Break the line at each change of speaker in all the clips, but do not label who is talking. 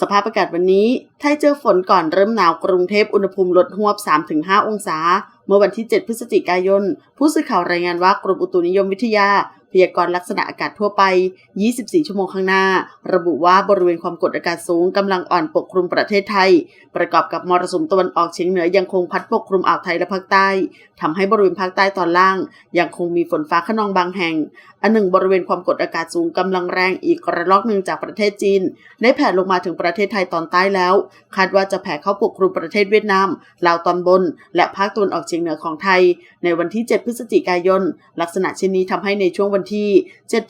สภาพอากาศวันนี้ ไทยเจอฝนก่อนเริ่มหนาวกรุงเทพอุณหภูมิลดหวบ 3-5 องศา เมื่อวันที่ 7 พฤศจิกายน ผู้สื่อข่าวรายงานว่ากรมอุตุนิยมวิทยา พยากรณ์ลักษณะอากาศทั่วไป 24 ชั่วโมงข้างหน้า ระบุว่าบริเวณความกดอากาศสูงกำลังอ่อนปกคลุมประเทศไทย ประกอบกับมรสุมตะวันออกเฉียงเหนือยังคงพัดปกคลุมอ่าวไทยและภาคใต้ทำให้บริเวณภาคใต้ตอนล่าง ยังคงมีฝนฟ้าขนองบางแห่ง อันหนึ่งบริเวณความกดอากาศสูงกำลังแรงอีกระลอกหนึ่งจากประเทศจีน ได้แผ่ลงมาถึงประเทศไทยตอนใต้แล้ว คาดว่าจะแผ่เข้าปกคลุมประเทศเวียดนามลาวตอนบน และภาคตะวันออกเฉียงเหนือของไทย ในวันที่ 7 พฤศจิกายน ลักษณะเช่นนี้ทำให้ในช่วงวันที่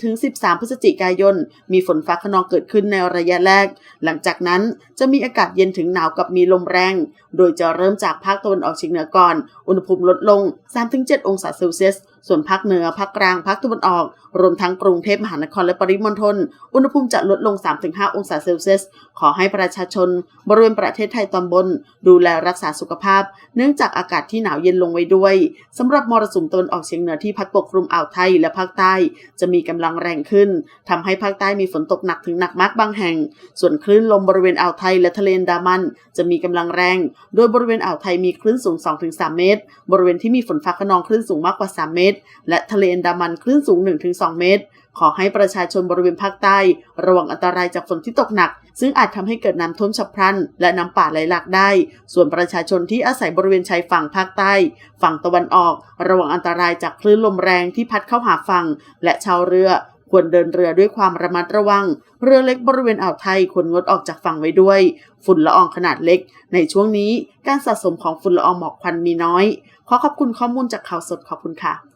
7-13 พฤศจิกายน มีฝนฟ้าขนองเกิดขึ้นในระยะแรก หลังจากนั้นจะมีอากาศเย็นถึงหนาวกับมีลมแรง โดยจะเริ่มจากภาคตะวันออกเฉียงเหนือก่อน อุณหภูมิลดลง 3-7 องศาเซลเซียส ส่วนภาคเหนือ ภาคกลาง ภาคตะวันออก รวมทั้งกรุงเทพมหานครและปริมณฑล อุณหภูมิจะลดลง 3-5 องศาเซลเซียส ขอให้ประชาชน บริเวณประเทศไทยตอนบน ดูแลรักษาสุขภาพ เนื่องจากอากาศที่หนาวเย็นลงไว้ด้วยสำหรับมรสุมตะวันออกเฉียงเหนือที่พัดปกคลุมอ่าวไทยและภาคใต้ จะมีกำลังแรงขึ้นทำให้ภาคใต้มีฝนตกหนักถึงหนักมากบางแห่ง ส่วนคลื่นลมบริเวณอ่าวไทยและทะเลอันดามัน จะมีกำลังแรง โดยบริเวณอ่าวไทยมีคลื่นสูง 2-3 เมตร บริเวณที่มีฝนฟ้าขนองคลื่นสูงมากกว่า 3 เมตร และทะเลอันดามันคลื่นสูง 1-2 เมตร ขอให้ประชาชนบริเวณภาคใต้ ระวังอันตรายจากฝนที่ตกหนัก ซึ่งอาจทำให้เกิดน้ำท่วมฉับพลัน และน้ำป่าไหลหลากได้ ส่วนประชาชนที่อาศัยบริเวณชายฝั่งภาคใต้ ฝั่งตะวันออก ระวังอันตรายจากคลื่นลมแรงที่พัดเข้าหาฝั่งและชาวเรือ ควรเดินเรือด้วยความระมัดระวัง เรือเล็กบริเวณอ่าวไทยควรงดออกจากฝั่งไว้ด้วย ฝุ่นละอองขนาดเล็ก ในช่วงนี้การสะสมของฝุ่นละอองหมอกควันมีน้อย ขอขอบคุณข้อมูลจากข่าวสดขอบคุณค่ะ